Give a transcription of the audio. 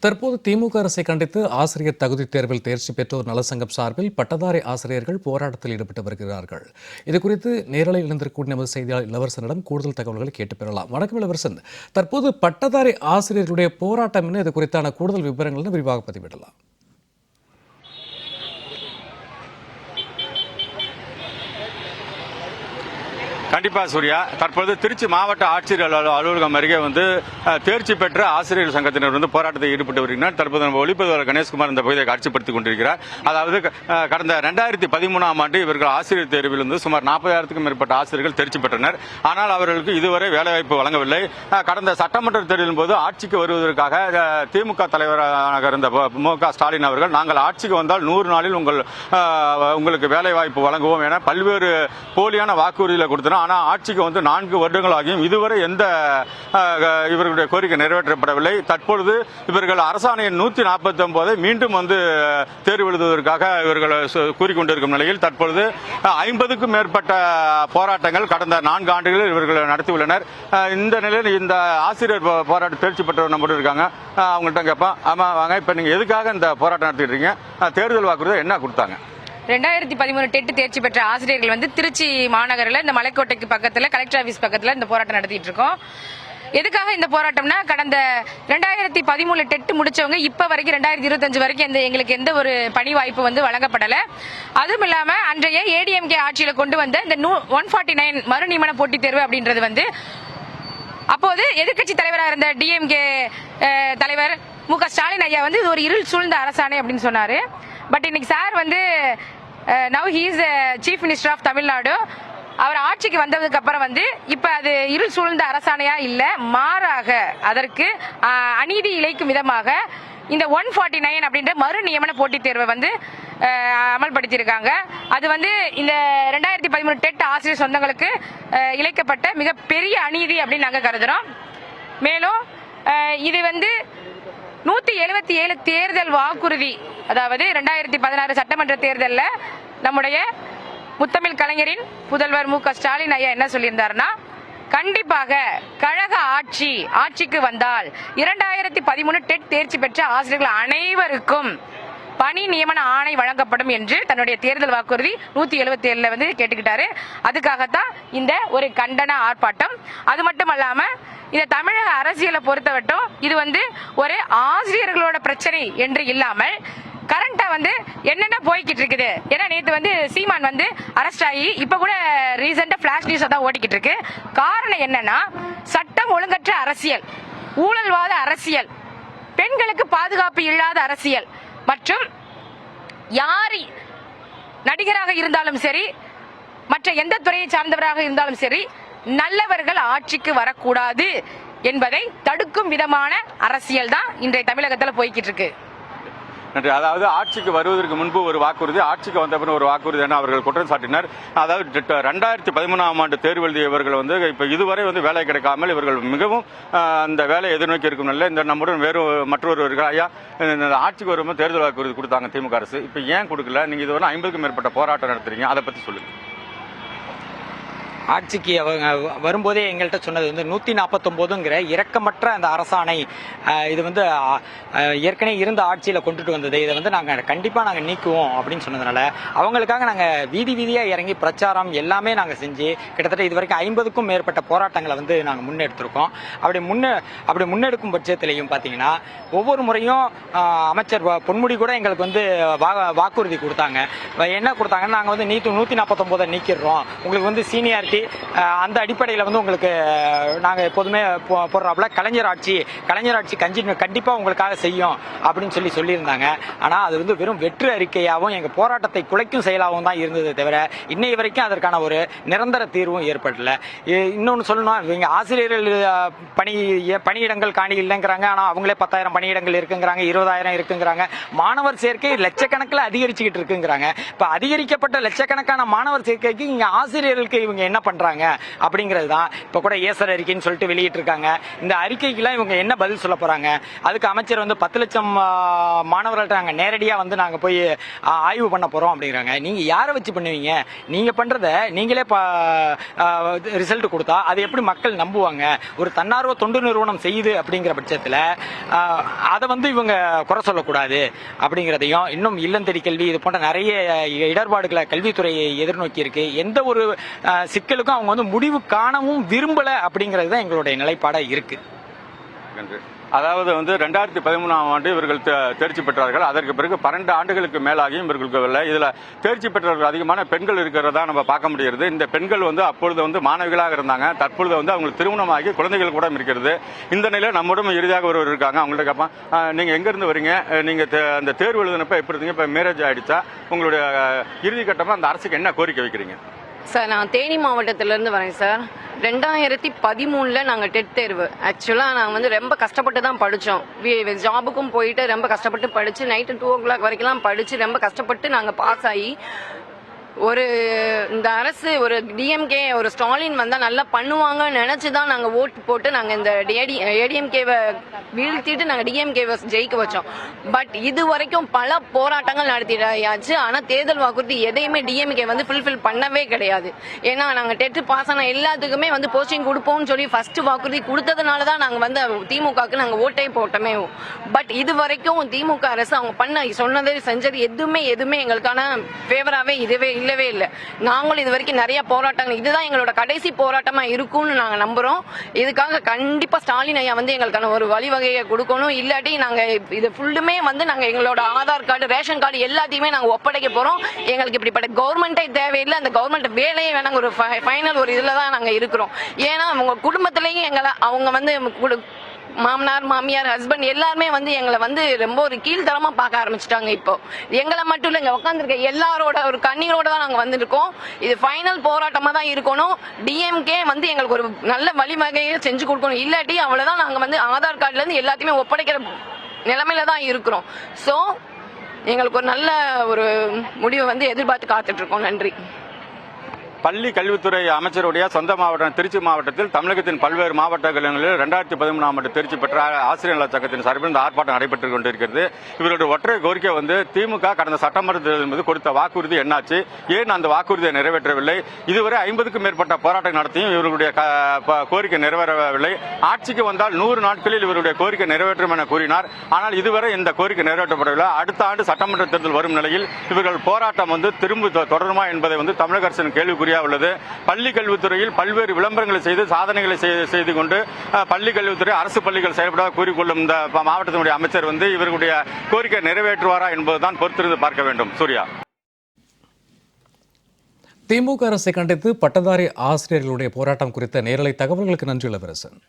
தற்போது திமுக அரசை கண்டித்து ஆசிரியர் தகுதி தேர்வில் தேர்ச்சி பெற்றோர் நலசங்கம் சார்பில் பட்டதாரி ஆசிரியர்கள் போராட்டத்தில் ஈடுபட்டு வருகிறார்கள். இது குறித்து நேரலை இணைந்திருக்கும் நமது செய்தியாளர் இளவரசனிடம் கூடுதல் தகவல்களை கேட்டு பெறலாம். வணக்கம் இளவரசன். தற்போது பட்டதாரி ஆசிரியர்களுடைய போராட்டம் என்ன? இது குறித்தான கூடுதல் விவரங்கள் விரிவாக பதிவிடலாம். கண்டிப்பா சூர்யா. தற்பொழுது திருச்சி மாவட்ட ஆட்சியர் அலுவல- அலுவலகம் அருகே வந்து தேர்ச்சி பெற்ற ஆசிரியர் சங்கத்தினர் வந்து போராட்டத்தில் ஈடுபட்டு வருகின்றனர் தற்போது நம்ம ஒளிப்பதிவாளர் கணேஷ்குமார் இந்த பகுதியை காட்சிப்படுத்திக் கொண்டிருக்கிறார். அதாவது கடந்த ரெண்டாயிரத்தி பதிமூணாம் ஆண்டு இவர்கள் ஆசிரியர் தேர்வில் வந்து சுமார் நாற்பதாயிரத்துக்கும் மேற்பட்ட ஆசிரியர்கள் தேர்ச்சி பெற்றனர். ஆனால் அவர்களுக்கு இதுவரை வேலைவாய்ப்பு வழங்கவில்லை. கடந்த சட்டமன்ற தேர்தலின் போது ஆட்சிக்கு வருவதற்காக திமுக தலைவராக இருந்த மு க ஸ்டாலின் அவர்கள் நாங்கள் ஆட்சிக்கு வந்தால் நூறு நாளில் உங்கள் உங்களுக்கு வேலைவாய்ப்பு வழங்குவோம் என பல்வேறு போலியான வாக்குறுதிகளை கொடுத்தனர். ஆனால் ஆட்சிக்கு வந்து நான்கு வருடங்கள் ஆகியும் இதுவரை எந்த இவர்களுடைய கோரிக்கை நிறைவேற்றப்படவில்லை. தற்பொழுது இவர்கள் அரசாணையின் நூற்றி நாற்பத்தி ஒன்பதை மீண்டும் வந்து தேர்வு எழுதுவதற்காக இவர்கள் சு- கூறிக்கொண்டிருக்கும் நிலையில் தற்பொழுது ஐம்பதுக்கும் மேற்பட்ட போராட்டங்கள் கடந்த நான்கு ஆண்டுகளில் இவர்கள் நடத்தியுள்ளனர். இந்த நிலையில் இந்த ஆசிரியர் போ- போராட்ட தேர்ச்சி பெற்றவர் நம்மகிட்ட இருக்காங்க. அவங்கள்ட்ட கேட்போம். ஆமாம் வாங்க இப்போ நீங்கள் எதுக்காக இந்த போராட்டம் நடத்திட்டு இருக்கீங்க? தேர்தல் வாக்குறுதி என்ன கொடுத்தாங்க? ரெண்டாயிரத்தி பதிமூணு டெட் தேர்ச்சி பெற்ற ஆசிரியர்கள் வந்து திருச்சி மாநகரில் இந்த மலைக்கோட்டைக்கு பக்கத்தில் கலெக்டர் ஆஃபீஸ் பக்கத்தில் இந்த போராட்டம் நடத்திட்டு இருக்கோம். எதுக்காக இந்த போராட்டம்னா கடந்த ரெண்டாயிரத்தி பதிமூணு டெட்டு முடிச்சவங்க இப்போ வரைக்கும் ரெண்டாயிரத்தி இருபத்தஞ்சு வரைக்கும் எந்த எங்களுக்கு எந்த ஒரு பணி வாய்ப்பு வந்து வழங்கப்படலை. அதுவும் இல்லாமல் அன்றைய ஏடிஎம்கே ஆட்சியில் கொண்டு வந்த இந்த ஒன் ஃபார்ட்டி நைன் மறுநியமன போட்டித் தேர்வு அப்படின்றது வந்து அப்போது எதிர்க்கட்சி தலைவராக இருந்த டிஎம்கே தலைவர் மு க ஸ்டாலின் ஐயா வந்து இது ஒரு இருள் சூழ்ந்த அரசாணை அப்படின்னு சொன்னார். பட் இன்னைக்கு சார் வந்து now he's chief minister of Tamil Nadu அவர் ஆட்சிக்கு வந்ததுக்கு அப்புறம் வந்து இப்ப அது இருள் சூழ்ந்த அரசாணையா இல்ல மாறாக அதற்கு அநீதி இழைக்கும் விதமாக இந்த ஒன் ஃபார்ட்டி நைன் அப்படின்ற மறு நியமன போட்டித் தேர்வை வந்து அமல்படுத்தியிருக்காங்க. அது வந்து இந்த ரெண்டாயிரத்தி பதிமூணு டெட் ஆசிரியர் சொந்தங்களுக்கு இழைக்கப்பட்ட மிகப்பெரிய அநீதி அப்படின்னு நாங்கள் கருதுறோம். மேலும் இது வந்து நூத்தி எழுபத்தி ஏழு தேர்தல் வாக்குறுதி. அதாவது ரெண்டாயிரத்தி பதினாறு சட்டமன்ற தேர்தலில் நம்முடைய முத்தமிழ் கலைஞரின் புதல்வர் மு க ஸ்டாலின் ஐயா என்ன சொல்லியிருந்தாருன்னா கண்டிப்பாக கழக ஆட்சி ஆட்சிக்கு வந்தால் இரண்டாயிரத்தி பதிமூணு டெட் தேர்ச்சி பெற்ற ஆசிரியர்கள் அனைவருக்கும் பணி நியமன ஆணை வழங்கப்படும் என்று தன்னுடைய தேர்தல் வாக்குறுதி நூத்தி எழுபத்தி ஏழுல வந்து கேட்டுக்கிட்டாரு. அதுக்காகத்தான் இந்த ஒரு கண்டன ஆர்ப்பாட்டம். அது மட்டும் அல்லாம இந்த தமிழக அரசியலை பொறுத்தவட்டும் இது வந்து ஒரு ஆசிரியர்களோட பிரச்சனை என்று இல்லாமல் கரண்டா வந்து என்னென்ன போய்கிட்டு இருக்குது? ஏன்னா நேத்து வந்து சீமான் வந்து அரெஸ்ட் ஆகி இப்ப கூட ரீசெண்டா பிளாஷ் நியூஸ் தான் ஓடிக்கிட்டு இருக்கு. காரணம் என்னன்னா சட்டம் ஒழுங்கற்ற அரசியல் ஊழல்வாத அரசியல் பெண்களுக்கு பாதுகாப்பு இல்லாத அரசியல். மற்றும் யார் நடிகராக இருந்தாலும் சரி மற்ற எந்த துறையை சார்ந்தவராக இருந்தாலும் சரி நல்லவர்கள் ஆட்சிக்கு வரக்கூடாது என்பதை தடுக்கும் விதமான அரசியல் தான் இன்றைய தமிழகத்தில் போய்கிட்டு இருக்கு. நன்றி. அதாவது ஆட்சிக்கு வருவதற்கு முன்பு ஒரு வாக்குறுதி ஆட்சிக்கு வந்த பின் ஒரு வாக்குறுதி என அவர்கள் குற்றம் சாட்டினர். அதாவது ரெண்டாயிரத்தி பதிமூணாம் ஆண்டு தேர்வு எழுதியவர்கள் வந்து இப்போ இதுவரை வந்து வேலை கிடைக்காமல் இவர்கள் மிகவும் அந்த வேலை எதிர்நோக்கி இருக்கும் நிலையில் இந்த நம்முடன் வேறு மற்றொரு ஐயா இந்த ஆட்சிக்கு வரும்போது தேர்தல் வாக்குறுதி கொடுத்தாங்க திமுக அரசு. இப்போ ஏன் கொடுக்கல? நீங்கள் இதுவரை ஐம்பதுக்கும் மேற்பட்ட போராட்டம் நடத்துறீங்க. அதை பற்றி சொல்லுங்கள் ஆட்சிக்கு அவங்க வரும்போதே எங்கள்கிட்ட சொன்னது வந்து நூற்றி நாற்பத்தொம்போதுங்கிற இரக்கமற்ற அந்த அரசாணை இது வந்து ஏற்கனவே இருந்த ஆட்சியில் கொண்டுட்டு வந்தது. இதை வந்து நாங்கள் கண்டிப்பாக நாங்கள் நீக்குவோம் அப்படின்னு சொன்னதுனால அவங்களுக்காக நாங்கள் வீதி வீதியாக இறங்கி பிரச்சாரம் எல்லாமே நாங்கள் செஞ்சு கிட்டத்தட்ட இது வரைக்கும் ஐம்பதுக்கும் மேற்பட்ட போராட்டங்களை வந்து நாங்கள் முன்னெடுத்திருக்கோம். அப்படி முன்னே அப்படி முன்னெடுக்கும் பட்சத்திலையும் பார்த்தீங்கன்னா ஒவ்வொரு முறையும் அமைச்சர் பொன்முடி கூட எங்களுக்கு வந்து வா- வாக்குறுதி கொடுத்தாங்க. என்ன கொடுத்தாங்கன்னா நாங்கள் வந்து நீத்து நூற்றி நாற்பத்தொம்போதை நீக்கிடுறோம். உங்களுக்கு வந்து சீனியாரிட்டி அந்த அடிப்படையில் வந்து உங்களுக்கு நாங்கள் எப்போதுமே போ- போடுறாப்புல கலைஞர் ஆட்சி கலைஞர் ஆட்சி கஞ்சி கண்டிப்பாக உங்களுக்காக செய்யும் அப்படின்னு சொல்லி சொல்லியிருந்தாங்க. ஆனால் அது வந்து வெறும் வெற்று அறிக்கையாகவும் எங்கள் போராட்டத்தை குலைக்கும் செயலாகவும் தான் இருந்தது தவிர இன்னை வரைக்கும் அதற்கான ஒரு நிரந்தர தீர்வும் ஏற்படல. இன்னொன்று சொல்லணும் இவங்க ஆசிரியர்கள் பணி பணியிடங்கள் காணி இல்லைங்கிறாங்க. ஆனால் அவங்களே பத்தாயிரம் பணியிடங்கள் இருக்குங்கிறாங்க இருபதாயிரம் இருக்குங்கிறாங்க. மாணவர் சேர்க்கை லட்சக்கணக்கில் அதிகரிச்சுக்கிட்டு இருக்குங்கிறாங்க. இப்போ அதிகரிக்கப்பட்ட லட்சக்கணக்கான மாணவர் சேர்க்கைக்கு இங்கே ஆசிரியர்களுக்கு இவங்க என்ன பண்ணுறாங்க அப்படிங்கிறது தான் இப்போ கூட ஏசர் அறிக்கைன்னு சொல்லிட்டு வெளியிட்டிருக்காங்க. இந்த அறிக்கைக்கெல்லாம் இவங்க என்ன பதில் சொல்ல போகிறாங்க அதுக்கு அமைச்சர் வந்து பத்து லட்சம் மாணவர்கள்ட்ட நாங்கள் நேரடியாக வந்து நாங்கள் போய் ஆய்வு பண்ண போகிறோம் அப்படிங்கிறாங்க. நீங்கள் யாரை வச்சு பண்ணுவீங்க? நீங்கள் பண்ணுறத நீங்களே ரிசல்ட் கொடுத்தா அதை எப்படி மக்கள் நம்புவாங்க? ஒரு தன்னார்வ தொண்டு நிறுவனம் செய்யுது அப்படிங்கிற பட்சத்தில் அதை வந்து இவங்க குறை சொல்லக்கூடாது அப்படிங்கிறதையும் இன்னும் இல்லந்தடி கல்வி இது போன்ற நிறைய இடர்பாடுகளை கல்வித்துறையை எதிர்நோக்கி இருக்கு எந்த ஒரு சிக்கல் அரசியலுக்கும் அவங்க வந்து முடிவு காணவும் விரும்பல அப்படிங்கிறது தான் எங்களுடைய நிலைப்பாடா இருக்கு. நன்றி. அதாவது வந்து ரெண்டாயிரத்தி பதிமூணாம் ஆண்டு இவர்கள் தேர்ச்சி பெற்றார்கள். அதற்கு பிறகு பன்னெண்டு ஆண்டுகளுக்கு மேலாகியும் இவர்களுக்கு இல்லை இதில் தேர்ச்சி பெற்றவர்கள் அதிகமான பெண்கள் இருக்கிறதா நம்ம பார்க்க முடிகிறது. இந்த பெண்கள் வந்து அப்பொழுது வந்து மாணவிகளாக இருந்தாங்க. தற்பொழுது வந்து அவங்களுக்கு திருமணமாகி குழந்தைகள் கூட இருக்கிறது. இந்த நிலையில் நம்மிடம் இறுதியாக ஒருவர் இருக்காங்க. அவங்கள்ட்ட கேட்பான் நீங்கள் எங்கேருந்து வரீங்க? நீங்கள் தே- அந்த தேர்வு எழுதினப்ப எப்படி இருந்தீங்க? இப்போ மேரேஜ் ஆகிடுச்சா உங்களுடைய இறுதி கட்டமாக அந்த அரசுக்கு என்ன கோரிக்கை வைக்கிறீங்க? சார் நான் தேனி மாவட்டத்திலேருந்து வரேன் சார். ரெண்டாயிரத்தி பதிமூணில் நாங்கள் டெட் தேர்வு. ஆக்சுவலாக நாங்கள் வந்து ரொம்ப கஷ்டப்பட்டு தான் படித்தோம் ஜாபுக்கும் போயிட்டு ரொம்ப கஷ்டப்பட்டு படித்து நைட்டு டூ ஓ கிளாக் வரைக்கும்லாம் படித்து ரொம்ப கஷ்டப்பட்டு நாங்கள் பாஸ் ஆகி ஒரு இந்த அரசு ஒரு டிஎம்கே ஒரு ஸ்டாலின் வந்தால் நல்லா பண்ணுவாங்கன்னு நினச்சி தான் நாங்கள் ஓட்டு போட்டு நாங்கள் இந்த ஏடி ஏடிஎம்கேவை வீழ்த்திட்டு நாங்கள் டிஎம்கேவை ஜெயிக்க வச்சோம். பட் இது வரைக்கும் பல போராட்டங்கள் நடத்திட்டாச்சு ஆனால் தேர்தல் வாக்குறுதி எதையுமே டிஎம்கே வந்து ஃபுல்ஃபில் பண்ணவே கிடையாது. ஏன்னா நாங்கள் டெட்டு பாஸ் ஆன எல்லாத்துக்குமே வந்து போஸ்டிங் கொடுப்போம்னு சொல்லி ஃபர்ஸ்ட் வாக்குறுதி கொடுத்ததுனால தான் நாங்கள் வந்து திமுகவுக்கு நாங்கள் ஓட்டே போட்டோமே. பட் இது வரைக்கும் திமுக அரசு அவங்க பண்ண சொன்னது செஞ்சது எதுவுமே எதுவுமே எங்களுக்கான ஃபேவராகவே இதுவே இல்லவே இல்லை. நாங்களும் இது வரைக்கும் நிறைய போராட்டங்கள் இதுதான் எங்களோட கடைசி போராட்டமா இருக்கும்னு நாங்கள் நம்புறோம். இதுக்காக கண்டிப்பா ஸ்டாலின் ஐயா வந்து எங்களுக்கான ஒரு வழிவகையை கொடுக்கணும். இல்லாட்டி நாங்க இது ஃபுல்லுமே வந்து நாங்க எங்களோட ஆதார் கார்டு ரேஷன் கார்டு எல்லாத்தையுமே நாங்க ஒப்படைக்க போறோம். எங்களுக்கு இப்படிப்பட்ட கவர்மெண்ட்டே தேவையில்லை. அந்த கவர்மெண்ட் வேலையே வேணாங்க ஒரு ஃபைனல் ஒரு இதுல தான் நாங்க இருக்கிறோம். ஏன்னா அவங்க குடும்பத்திலையும் எங்களை அவங்க வந்து மாமனார் மாமியார் ஹஸ்பண்ட் எல்லாருமே வந்து எங்களை வந்து ரொம்ப ஒரு கீழ்த்தரமாக பார்க்க ஆரம்பிச்சிட்டாங்க இப்போ. எங்களை மட்டும் இல்லை இங்கே உட்காந்துருக்க எல்லாரோட ஒரு கண்ணீரோட தான் நாங்கள் வந்திருக்கோம். இது ஃபைனல் போராட்டமாக தான் இருக்கணும். டிஎம்கே வந்து எங்களுக்கு ஒரு நல்ல வழிவகையை செஞ்சு கொடுக்கணும். இல்லாட்டி அவ்வளோதான் நாங்கள் வந்து ஆதார் கார்டுலேருந்து எல்லாத்தையுமே ஒப்படைக்கிற நிலைமையில தான் இருக்கிறோம். ஸோ எங்களுக்கு ஒரு நல்ல ஒரு முடிவை வந்து எதிர்பார்த்து காத்துட்ருக்கோம் நன்றி. பள்ளி கல்வித்துறை அமைச்சருடைய சொந்த மாவட்டம் திருச்சி மாவட்டத்தில் தமிழகத்தின் பல்வேறு மாவட்டங்களில் ரெண்டாயிரத்தி பதிமூணாம் ஆண்டு திருச்சி பெற்ற ஆசிரியர் நல சங்கத்தின் சார்பில் இந்த ஆர்ப்பாட்டம் நடைபெற்றுக் கொண்டிருக்கிறது. இவருடைய ஒற்றை கோரிக்கை வந்து திமுக கடந்த சட்டமன்ற தேர்தலின் மீது கொடுத்த வாக்குறுதி என்னாச்சு? ஏன் அந்த வாக்குறுதியை நிறைவேற்றவில்லை? இதுவரை ஐம்பதுக்கும் மேற்பட்ட போராட்டம் நடத்தியும் இவர்களுடைய க- கோரிக்கை நிறைவேறவில்லை. ஆட்சிக்கு வந்தால் நூறு நாட்களில் இவருடைய கோரிக்கை நிறைவேற்றும் என கூறினார். ஆனால் இதுவரை இந்த கோரிக்கை நிறைவேற்றப்படவில்லை. அடுத்த ஆண்டு சட்டமன்ற தேர்தல் வரும் நிலையில் இவர்கள் போராட்டம் வந்து திரும்ப தொடருமா என்பதை வந்து தமிழக அரசின் கேள்விக்குறியா உள்ளது. பள்ளி கல்வித்துறையில் பல்வேறு விளம்பரங்களை செய்து சாதனைகளை செய்து- கொண்டு பள்ளி கல்வித்துறை அரசு பள்ளிகள் செயல்பட கூறிக்கொள்ளும் இந்த மாவட்டத்தினுடைய அமைச்சர் வந்து இவர்களுடைய கோரிக்கை நிறைவேற்றுவாரா என்பதுதான் பொறுத்திருந்து பார்க்க வேண்டும். சூர்யா. திமுக அரசை கண்டித்து பட்டதாரி ஆசிரியர்களுடைய போராட்டம் குறித்த நேரலை தகவல்களுக்கு நன்றி இளவரசன்.